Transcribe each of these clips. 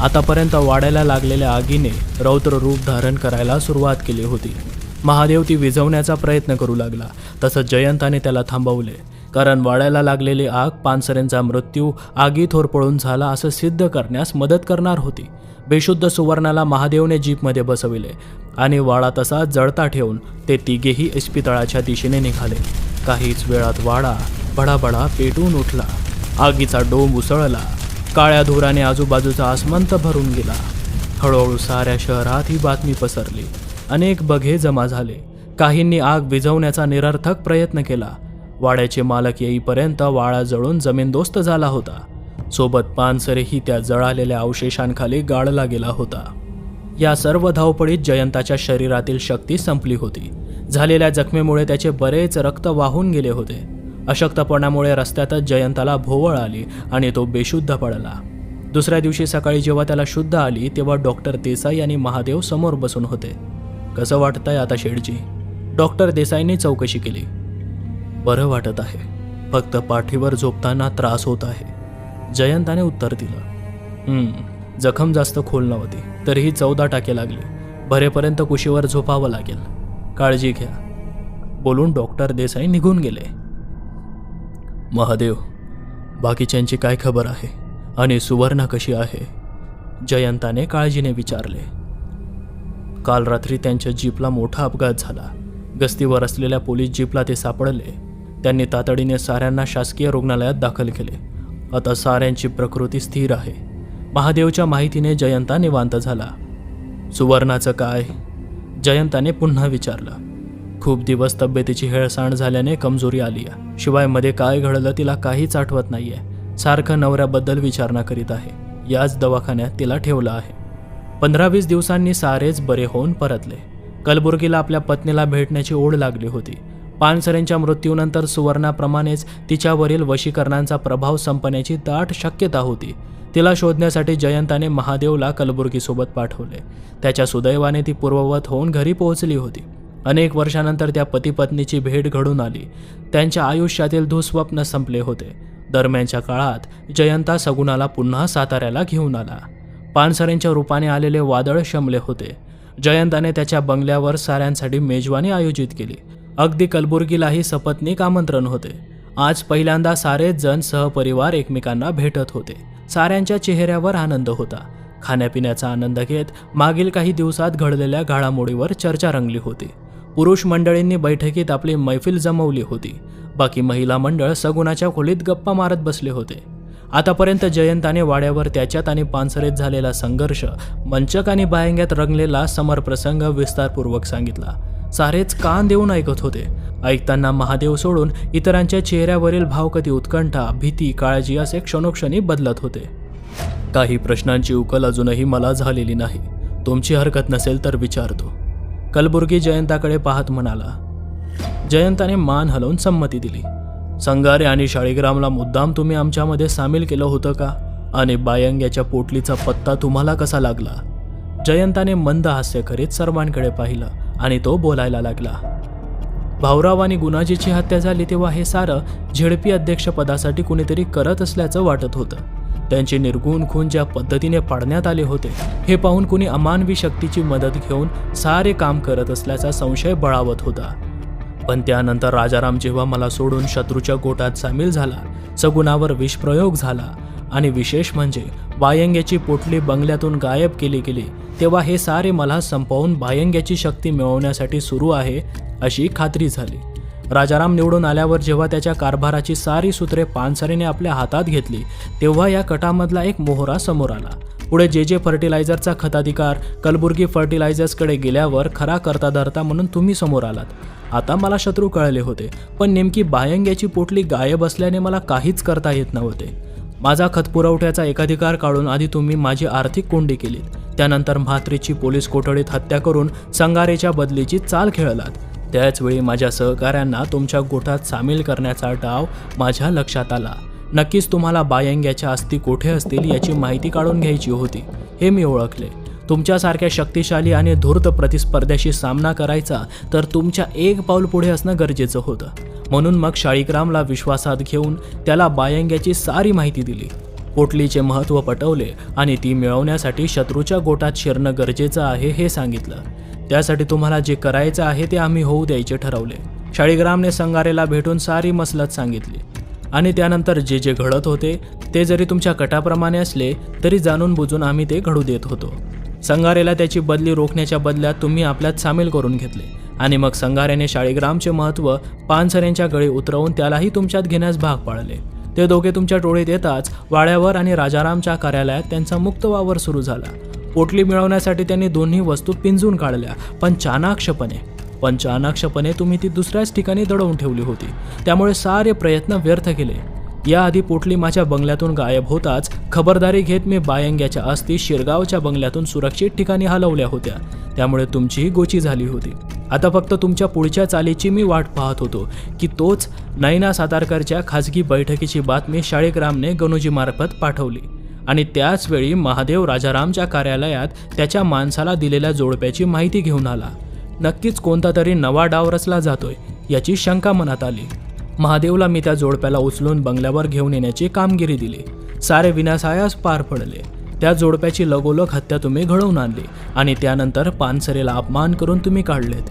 आतापर्यंत वाढायला लागलेल्या आगीने रौद्र रूप धारण करायला सुरुवात केली होती. महादेव ती विझवण्याचा प्रयत्न करू लागला तसंच जयंताने त्याला थांबवले. कारण वाढायला लागलेली आग पानसरेंचा मृत्यू आगीत होरपळून झाला असं सिद्ध करण्यास मदत करणार होती. बेशुद्ध सुवर्णाला महादेवने जीपमध्ये बसविले आणि वाडा तसा जळता ठेवून ते तिघेही इस्पितळाच्या दिशेने निघाले. काहीच वेळात वाडा बडाबडा पेटून उठला. आगीचा डोंब उसळला. काळ्या धुराने आजूबाजूचा आसमंत भरून गेला. हळूहळू साऱ्या शहरात ही बातमी पसरली. अनेक बघे जमा झाले. काहींनी आग विझवण्याचा निरर्थक प्रयत्न केला. वाड्याचे मालक येईपर्यंत वाळा जळून जमीनदोस्त झाला होता. सोबत पानसरेही त्या जळालेल्या अवशेषांखाली गाळला गेला होता. या सर्व धावपळीत जयंताच्या शरीरातील शक्ती संपली होती. झालेल्या जखमेमुळे त्याचे बरेच रक्त वाहून गेले होते. अशक्तपणामुळे रस्त्यातच जयंताला भोवळ आली आणि तो बेशुद्ध पडला. दुसऱ्या दिवशी सकाळी जेव्हा त्याला शुद्ध आली तेव्हा डॉक्टर देसाई आणि महादेव समोर बसून होते. कसं वाटतंय आता शेडजी डॉक्टर देसाईने चौकशी केली. बरं वाटत आहे. फक्त पाठीवर झोपताना त्रास होत आहे. जयंताने उत्तर दिलं. जखम जास्त खोल नव्हती तरीही चौदा टाके लागले. भरेपर्यंत कुशीवर झोपावं लागेल. काळजी घ्या. बोलून डॉक्टर देसाई निघून गेले. महादेव बाकीच्यांची काय खबर आहे आणि सुवर्णा कशी आहे? जयंताने काळजीने विचारले. काल रात्री त्यांच्या जीपला मोठा अपघात झाला. गस्तीवर असलेल्या पोलीस जीपला ते सापडले. त्यांनी तातडीने साऱ्यांना शासकीय रुग्णालयात दाखल केले. आता साऱ्यांची प्रकृती स्थिर आहे. महादेवच्या माहितीने जयंता निवांत झाला. सुवर्णाचं काय? जयंताने पुन्हा विचारलं. खूप दिवस तब्येतीची हेळसांड झाल्याने कमजोरी आली आहे. शिवायमध्ये काय घडलं तिला काहीच आठवत नाहीये. सारखं नवऱ्याबद्दल विचारणा करीत आहे. याच दवाखान्यात तिला ठेवलं आहे. पंधरा वीस दिवसांनी सारेच बरे होऊन परतले. कलबुर्गीला आपल्या पत्नीला भेटण्याची ओढ लागली होती. पानसरेंच्या मृत्यूनंतर सुवर्णाप्रमाणेच तिच्यावरील वशीकरणांचा प्रभाव संपण्याची दाट शक्यता होती. तिला शोधण्यासाठी जयंताने महादेवला कलबुर्गीसोबत पाठवले. त्याच्या सुदैवाने ती पूर्ववत होऊन घरी पोहोचली होती. अनेक वर्षानंतर त्या पतीपत्नीची भेट घडून आली. त्यांच्या आयुष्यातील दुःस्वप्न संपले होते. दरम्यानच्या काळात जयंता सगुणाला पुन्हा साताऱ्याला घेऊन आला. पानसरेंच्या रूपाने आलेले वादळ शमले होते. जयंताने त्याच्या बंगल्यावर साऱ्यांसाठी मेजवानी आयोजित केली. अगदी कलबुर्गीलाही सपत्नीक आमंत्रण होते. आज पहिल्यांदा सारेच जण सहपरिवार एकमेकांना भेटत होते. साऱ्यांच्या चेहऱ्यावर आनंद होता. खाण्यापिण्याचा आनंद घेत मागील काही दिवसात घडलेल्या घडामोडीवर चर्चा रंगली होती. पुरुष मंडळींनी बैठकीत आपली मैफिल जमवली होती. बाकी महिला मंडळ सगुणाच्या खोलीत गप्पा मारत बसले होते. आतापर्यंत जयंताने वाड्यावर त्याच्यात आणि पानसरेत झालेला संघर्ष मंचक आणि बायंग्यात रंगलेला समरप्रसंग विस्तारपूर्वक सांगितला. सारेच कान देऊन ऐकत होते. ऐकताना महादेव सोडून इतरांच्या चेहऱ्यावरील भावकती उत्कंठा भीती काळजी असे क्षणोक्षणी बदलत होते. काही प्रश्नांची उकल अजूनही मला झालेली नाही. तुमची हरकत नसेल तर विचारतो. कलबुर्गी जयंताकडे पाहत म्हणाला जयंताने मान हलवून संमती दिली. संगारे आणि शाळीग्रामला मुद्दाम तुम्ही आमच्यामध्ये सामील केलं होतं का? आणि बायंग्याच्या पोटलीचा पत्ता तुम्हाला कसा लागला? जयंताने मंद हास्य करीत सर्वांकडे पाहिलं आणि तो बोलायला लागला भाऊराव आणि गुणाजीची हत्या झाली तेव्हा हे सारं झेडपी अध्यक्षपदासाठी कुणीतरी करत असल्याचं वाटत होतं. त्यांचे निर्गुण खून ज्या पद्धतीने पाडण्यात आले होते हे पाहून कुणी अमानवी शक्तीची मदत घेऊन सारे काम करत असल्याचा संशय बळावत होता. पण त्यानंतर राजाराम जेव्हा मला सोडून शत्रूच्या गोटात सामील झाला सगुणावर विषप्रयोग झाला आणि विशेष म्हणजे बायंग्याची पोटली बंगल्यातून गायब केली गेली तेव्हा हे सारे मला संपवून बायंग्याची शक्ती मिळवण्यासाठी सुरू आहे अशी खात्री झाली. राजाराम निवडून आल्यावर जेव्हा त्याच्या कारभाराची सारी सूत्रे पानसरेने आपल्या हातात घेतली तेव्हा या कटामधला एक मोहरा समोर आला. पुढे जे जे फर्टिलायझरचा खताधिकार कलबुर्गी फर्टिलायझर्सकडे गेल्यावर खरा करता धरता म्हणून तुम्ही समोर आलात. आता मला शत्रू कळले होते पण नेमकी बायंग्याची पोटली गायब असल्याने मला काहीच करता येत नव्हते. माझा खतपुरवठ्याचा एकाधिकार काढून आधी तुम्ही माझी आर्थिक कोंडी केलीत. त्यानंतर म्हात्रीची पोलीस कोठडीत हत्या करून संगारेच्या बदलीची चाल खेळलात. त्याचवेळी माझ्या सहकाऱ्यांना तुमच्या गोठात सामील करण्याचा डाव माझ्या लक्षात आला. नक्कीच तुम्हाला बायंग्याच्या अस्थी कोठे असतील याची माहिती काढून घ्यायची होती हे मी ओळखले. तुमच्यासारख्या शक्तिशाली आणि धूर्त प्रतिस्पर्ध्याशी सामना करायचा तर तुमच्या एक पाऊल पुढे असणं गरजेचं होतं. म्हणून मग शाळीग्रामला विश्वासात घेऊन त्याला बायंग्याची सारी माहिती दिली. पोटलीचे महत्त्व पटवले आणि ती मिळवण्यासाठी शत्रूच्या गोटात शिरणं गरजेचं आहे हे सांगितलं. त्यासाठी तुम्हाला जे करायचं आहे ते आम्ही होऊ द्यायचे ठरवले. शाळीग्रामने संगारेला भेटून सारी मसलत सांगितली. आणि त्यानंतर जे जे घडत होते ते जरी तुमच्या कटाप्रमाणे असले तरी जाणून बुजून आम्ही ते घडू देत होतो. संगारेला त्याची बदली रोखण्याच्या बदल्यात तुम्ही आपल्यात सामील करून घेतले. आणि मग संगारेने शाळीग्रामचे महत्त्व पानसरेंच्या गळी उतरवून त्यालाही तुमच्यात घेण्यास भाग पाडले. ते दोघे तुमच्या टोळीत येताच वाड्यावर आणि राजारामच्या कार्यालयात त्यांचा मुक्त वावर सुरू झाला. पोटली मिळवण्यासाठी त्यांनी दोन्ही वस्तू पिंजून काढल्या पण चाणाक्षपणे. पण चाणाक्षपणे तुम्ही ती दुसऱ्याच ठिकाणी दडवून ठेवली होती. त्यामुळे सारे प्रयत्न व्यर्थ केले याआधी पोटली माझ्या बंगल्यातून गायब होताच खबरदारी घेत मी बायंग्याच्या अस्थी शिरगावच्या बंगल्यातून सुरक्षित ठिकाणी हलवल्या होत्या. त्यामुळे तुमचीही गोची झाली होती. आता फक्त तुमच्या पुढच्या चालीची मी वाट पाहत होतो की तोच नैना सातारकरच्या खाजगी बैठकीची बातमी शाळेग्रामने गणुजीमार्फत पाठवली. आणि त्याचवेळी महादेव राजारामच्या कार्यालयात त्याच्या माणसाला दिलेल्या जोडप्याची माहिती घेऊन आला. नक्कीच कोणता तरी नवा डाव रचला जातोय याची शंका मनात आली. महादेवला मी त्या जोडप्याला उचलून बंगल्यावर घेऊन येण्याची कामगिरी दिली. सारे विनासायास पार पडले. त्या जोडप्याची लगोलग हत्या तुम्ही घडवून आणली आणि त्यानंतर पानसरेला अपमान करून तुम्ही काढलेत.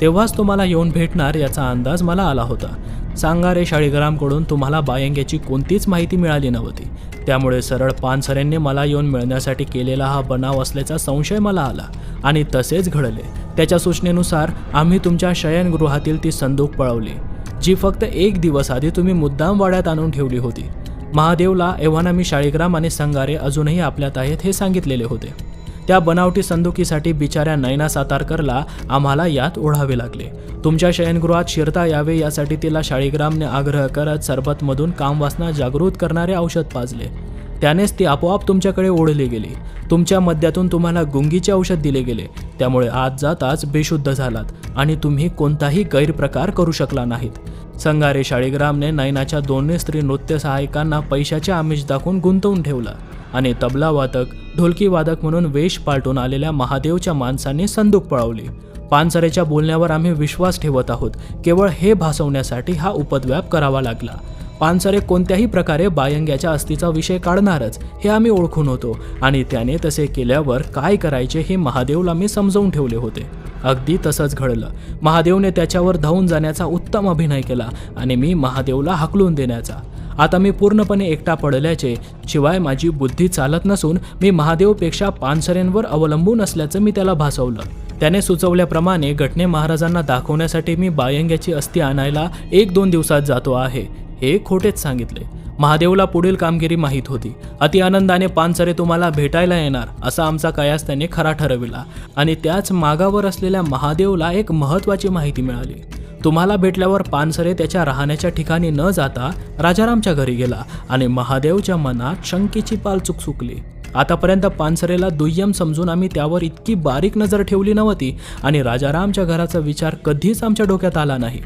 तेव्हाच तुम्हाला येऊन भेटणार याचा अंदाज मला आला होता. सांगा रे शाळीग्रामकडून तुम्हाला बायंग्याची कोणतीच माहिती मिळाली नव्हती. त्यामुळे सरळ पानसरेंनी मला येऊन मिळण्यासाठी केलेला हा बनाव असल्याचा संशय मला आला आणि तसेच घडले. त्याच्या सूचनेनुसार आम्ही तुमच्या शयनगृहातील ती संदूक पळवली जी फक्त एक दिवस आधी तुम्ही मुद्दाम वाड्यात आणून ठेवली होती. महादेवला एव्हाना मी शाळीग्राम आणि संगारे अजूनही आपल्यात आहेत हे सांगितलेले होते. त्या बनावटी संदुकीसाठी बिचाऱ्या नैना सातारकरला आम्हाला यात ओढावे लागले. तुमच्या शयनगृहात शिरता यावे यासाठी तिला शाळीग्रामने आग्रह करत सरबतमधून कामवासना जागृत करणारे औषध पाजले. त्यानेच ती आपोआप तुमच्याकडे ओढली गेली. तुमच्या मद्यातून तुम्हाला गुंगीचे औषध दिले गेले. त्यामुळे आज जाताच बेशुद्ध झालात आणि तुम्ही कोणताही गैरप्रकार करू शकला नाहीत. संगारे शाळीग्रामने नैनाच्या दोन्ही स्त्री नृत्य सहायकांना पैशाचे आमिष दाखवून गुंतवून ठेवला आणि तबला वादक ढोलकी वादक म्हणून वेश पालटून आलेल्या महादेवच्या माणसांनी संदूक पळवली. पानसरेच्या बोलण्यावर आम्ही विश्वास ठेवत आहोत. केवळ हे भासवण्यासाठी हा उपद्व्याप करावा लागला. पानसरे कोणत्याही प्रकारे बायंग्याच्या अस्तीचा विषय काढणारच हे आम्ही ओळखून होतो. आणि त्याने तसे केल्यावर काय करायचे हे महादेवला मी समजावून ठेवले होते. अगदी तसंच घडलं. महादेवने त्याच्यावर धावून जाण्याचा उत्तम अभिनय केला आणि मी महादेवला हाकलून देण्याचा. आता मी पूर्णपणे एकटा पडल्याचे शिवाय माझी बुद्धी चालत नसून मी महादेवपेक्षा पानसरेंवर अवलंबून असल्याचं मी त्याला भासवलं. त्याने सुचवल्याप्रमाणे घटने महाराजांना दाखवण्यासाठी मी बायंग्याची अस्थी आणायला एक दोन दिवसात जातो आहे. हे खोटेच सांगितले. महादेवला पुढील कामगिरी माहीत होती. अति आनंदाने पानसरे तुम्हाला भेटायला येणार असा आमचा कयास त्याने खरा ठरविला. आणि त्याच मागावर असलेल्या महादेवला एक महत्त्वाची माहिती मिळाली. तुम्हाला भेटल्यावर पानसरे त्याच्या राहण्याच्या ठिकाणी न जाता राजारामच्या घरी गेला आणि महादेवच्या मनात शंकेची पाल चुकचुकली आतापर्यंत पानसरेला दुय्यम समजून आम्ही त्यावर इतकी बारीक नजर ठेवली नव्हती आणि राजारामच्या घराचा विचार कधीच आमच्या डोक्यात आला नाही.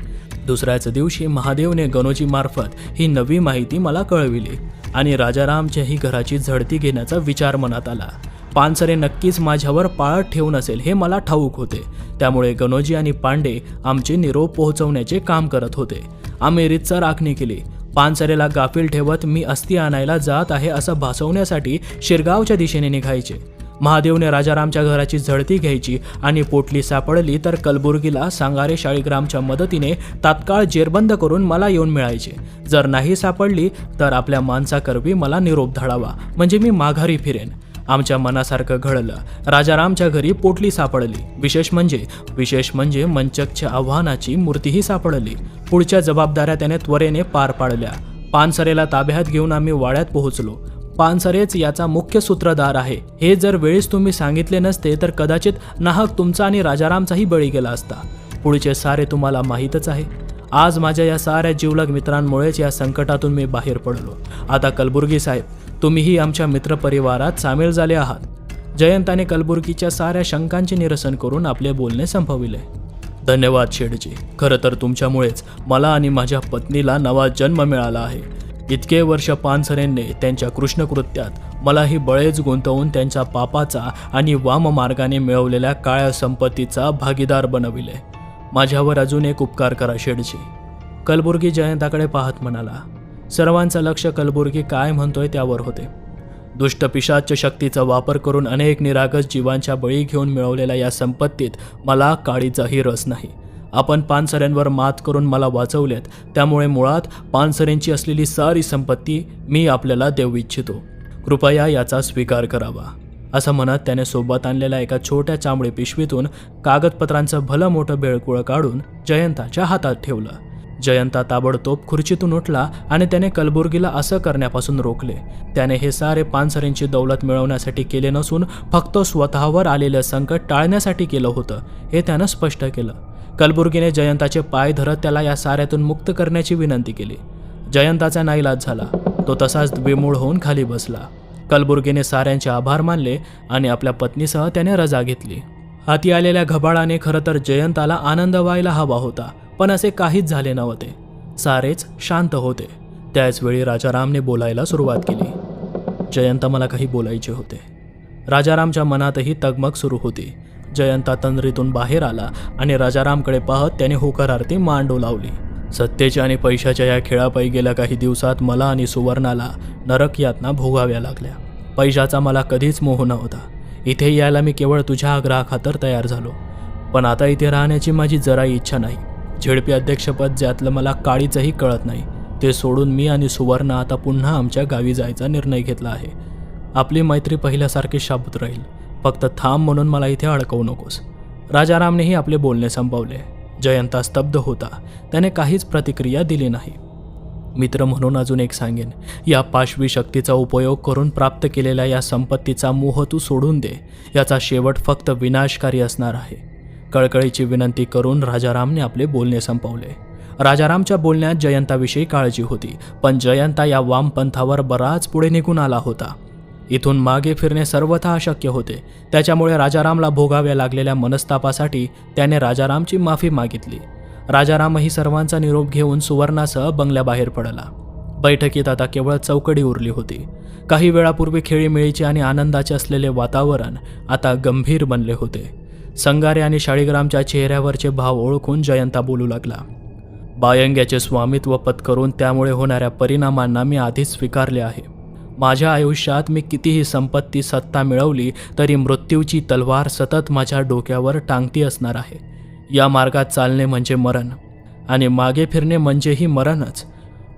दुसऱ्याच दिवशी महादेवने गणोजीमार्फत ही नवी माहिती मला कळविली आणि राजारामच्याही घराची झडती घेण्याचा विचार मनात आला. पानसरे नक्कीच माझ्यावर पाळत ठेवून असेल हे मला ठाऊक होते. त्यामुळे गणोजी आणि पांडे आमचे निरोप पोहोचवण्याचे काम करत होते. आम्ही रीतसर आखणी केली. पानसरेला गाफील ठेवत मी अस्थी आणायला जात आहे असं भासवण्यासाठी शिरगावच्या दिशेने निघायचे. महादेवने राजारामच्या घराची झडती घ्यायची आणि पोटली सापडली तर कलबुर्गीला सांगारे शाळीग्रामच्या मदतीने तात्काळ जेरबंद करून मला येऊन मिळायचे. जर नाही सापडली तर आपल्या माणसाकरवी मला निरोप धाडावा म्हणजे मी माघारी फिरेन. आमच्या मनासारखं घडलं. राजारामच्या घरी पोटली सापडली. विशेष म्हणजे विशेष म्हणजे मंचकच्या आव्हानाची मूर्तीही सापडली. पुढच्या जबाबदाऱ्या त्याने त्वरेने पार पाडल्या. पानसरेला ताब्यात घेऊन आम्ही वाड्यात पोहोचलो. पानसरेच याचा मुख्य सूत्रधार आहे. हे जर वेळेस तुम्ही सांगितले नसते तर कदाचित नाहक तुमचा आणि राजारामचाही बळी गेला असता. पुढचे सारे तुम्हाला माहीतच आहे. आज माझ्या या साऱ्या जीवलग मित्रांमुळेच या संकटातून मी बाहेर पडलो. आता कलबुर्गी साहेब तुम्हीही आमच्या मित्रपरिवारात सामील झाले आहात. जयंताने कलबुर्गीच्या साऱ्या शंकांचे निरसन करून आपले बोलणे संपविले धन्यवाद शेडजी खरं तर तुमच्यामुळेच मला आणि माझ्या पत्नीला नवा जन्म मिळाला आहे. इतके वर्ष पानसरेंनी त्यांच्या कृष्णकृत्यात मलाही बळेच गुंतवून त्यांच्या पापाचा आणि वाममार्गाने मिळवलेल्या काळ्या संपत्तीचा भागीदार बनविले. माझ्यावर अजून एक उपकार करा शेडजी कलबुर्गी जयंताकडे पाहत म्हणाला सर्वांचं लक्ष कलबुर्गी काय म्हणतोय त्यावर होते. दुष्ट पिशाच शक्तीचा वापर करून अनेक निरागस जीवांच्या बळी घेऊन मिळवलेल्या या संपत्तीत मला काळीचाही रस नाही. आपण पानसऱ्यांवर मात करून मला वाचवलेत. त्यामुळे मुळात पानसऱ्यांची असलेली सारी संपत्ती मी आपल्याला देऊ इच्छितो. कृपया याचा स्वीकार करावा. असं म्हणत त्याने सोबत आणलेल्या एका छोट्या चांबडी पिशवीतून कागदपत्रांचं भलं मोठं बेळकुळ काढून जयंताच्या हातात ठेवलं. जयंता ताबडतोब खुर्चीतून उठला आणि त्याने कलबुर्गीला असं करण्यापासून रोखले. त्याने हे सारे पानसरेंची दौलत मिळवण्यासाठी केले नसून फक्त स्वतःवर आलेलं संकट टाळण्यासाठी केलं होतं हे त्यानं स्पष्ट केलं. कलबुर्गीने जयंताचे पाय धरत त्याला या साऱ्यातून मुक्त करण्याची विनंती केली. जयंताचा नाईलाज झाला. तो तसाच बेमूळ होऊन खाली बसला. कलबुर्गीने साऱ्यांचे आभार मानले आणि आपल्या पत्नीसह त्याने रजा घेतली. हाती आलेल्या घबाळाने खरं तर जयंताला आनंद व्हायला हवा होता पण असे काहीच झाले नव्हते. सारेच शांत होते. त्याचवेळी राजारामने बोलायला सुरुवात केली. जयंत मला काही बोलायचे होते. राजारामच्या मनातही तगमग सुरू होती. जयंता तंद्रीतून बाहेर आला आणि राजारामकडे पाहत त्याने होकार आरती मांडू लावली. सत्तेच्या आणि पैशाच्या या खेळापायी गेल्या काही दिवसात मला आणि सुवर्णाला नरक यातना भोगाव्या लागल्या. पैशाचा मला कधीच मोह नव्हता. इथे यायला मी केवळ तुझ्या आग्रहाखातर तयार झालो. पण आता इथे राहण्याची माझी जराही इच्छा नाही. झेडपी अध्यक्षपद ज्यातलं मला काळीचंही कळत नाही ते सोडून मी आणि सुवर्ण आता पुन्हा आमच्या गावी जायचा निर्णय घेतला आहे. आपली मैत्री पहिल्यासारखी शाबूत राहील. फक्त थांब म्हणून मला इथे अडकवू नकोस. राजारामनेही आपले बोलणे संपवले. जयंता स्तब्ध होता. त्याने काहीच प्रतिक्रिया दिली नाही. मित्र म्हणून अजून एक सांगेन या पाशवी शक्तीचा उपयोग करून प्राप्त केलेल्या या संपत्तीचा मोह तू सोडून दे. याचा शेवट फक्त विनाशकारी असणार आहे. कळकळीची विनंती करून राजारामने आपले बोलणे संपवले. राजारामच्या बोलण्यात जयंताविषयी काळजी होती पण जयंता या वामपंथावर बराच पुढे निघून आला होता. इथून मागे फिरणे सर्वथा अशक्य होते. त्याच्यामुळे राजारामला भोगाव्या लागलेल्या मनस्तापासाठी त्याने राजारामची माफी मागितली. राजारामही सर्वांचा निरोप घेऊन सुवर्णासह बंगल्याबाहेर पडला. बैठकीत आता केवळ चौकडी उरली होती. काही वेळापूर्वी खेळीमेळीचे आणि आनंदाचे असलेले वातावरण आता गंभीर बनले होते. संगारे आणि शाळीग्रामच्या चेहऱ्यावरचे भाव ओळखून जयंता बोलू लागला. बायंग्याचे स्वामित्व पत्करून त्यामुळे होणाऱ्या परिणामांना मी आधीच स्वीकारले आहे. माझ्या आयुष्यात मी कितीही संपत्ती सत्ता मिळवली तरी मृत्यूची तलवार सतत माझ्या डोक्यावर टांगती असणार आहे. या मार्गात चालणे म्हणजे मरण आणि मागे फिरणे म्हणजेही मरणच.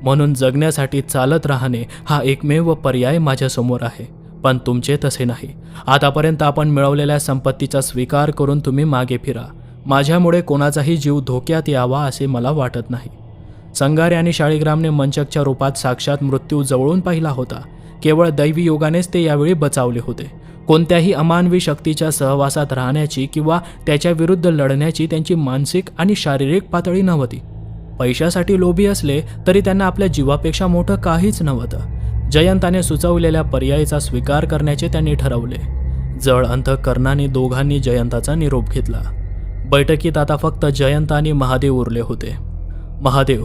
म्हणून जगण्यासाठी चालत राहणे हा एकमेव पर्याय माझ्यासमोर आहे. पण तुमचे तसे नाही. आतापर्यंत आपण मिळवलेल्या संपत्तीचा स्वीकार करून तुम्ही मागे फिरा. माझ्यामुळे कोणाचाही जीव धोक्यात यावा असे मला वाटत नाही. संगारे आणि शाळीग्रामने मंचकच्या रूपात साक्षात मृत्यू जवळून पाहिला होता. केवळ दैवी योगानेच ते यावेळी बचावले होते. कोणत्याही अमानवी शक्तीच्या सहवासात राहण्याची किंवा त्याच्या विरुद्ध लढण्याची त्यांची मानसिक आणि शारीरिक पातळी नव्हती. पैशासाठी लोभी असले तरी त्यांना आपल्या जीवापेक्षा मोठं काहीच नव्हतं. जयंताने सुचवलेल्या पर्यायाचा स्वीकार करण्याचे त्यांनी ठरवले. जळ अंतकरणाने दोघांनी जयंताचा निरोप घेतला. बैठकीत आता फक्त जयंत आणि महादेव उरले होते. महादेव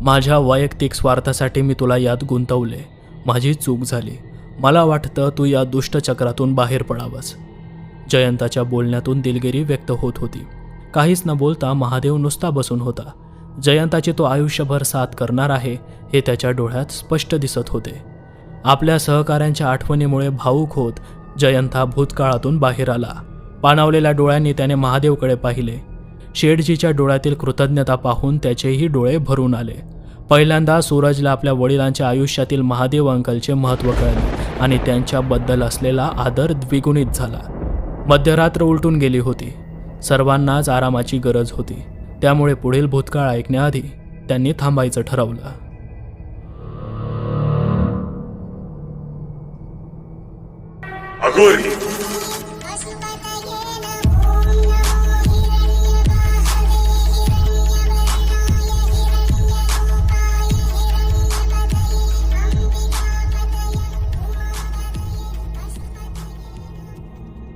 माझ्या वैयक्तिक स्वार्थासाठी मी तुला यात गुंतवले. माझी चूक झाली. मला वाटतं तू या दुष्टचक्रातून बाहेर पडावंस. जयंताच्या बोलण्यातून दिलगिरी व्यक्त होत होती. काहीच न बोलता महादेव नुसता बसून होता. जयंताची तो आयुष्यभर साथ करणार आहे हे त्याच्या डोळ्यात स्पष्ट दिसत होते. आपल्या सहकाऱ्यांच्या आठवणीमुळे भावूक होत जयंता भूतकाळातून बाहेर आला. पाणावलेल्या डोळ्यांनी त्याने महादेवकडे पाहिले. शेठजीच्या डोळ्यातील कृतज्ञता पाहून त्याचेही डोळे भरून आले. पहिल्यांदा सूरजला आपल्या वडिलांच्या आयुष्यातील महादेव अंकलचे महत्त्व कळले आणि त्यांच्याबद्दल असलेला आदर द्विगुणित झाला. मध्यरात्र उलटून गेली होती. सर्वांनाच आरामाची गरज होती. त्यामुळे पुढील भूतकाळ ऐकण्याआधी त्यांनी थांबायचं ठरवलं. अघोरी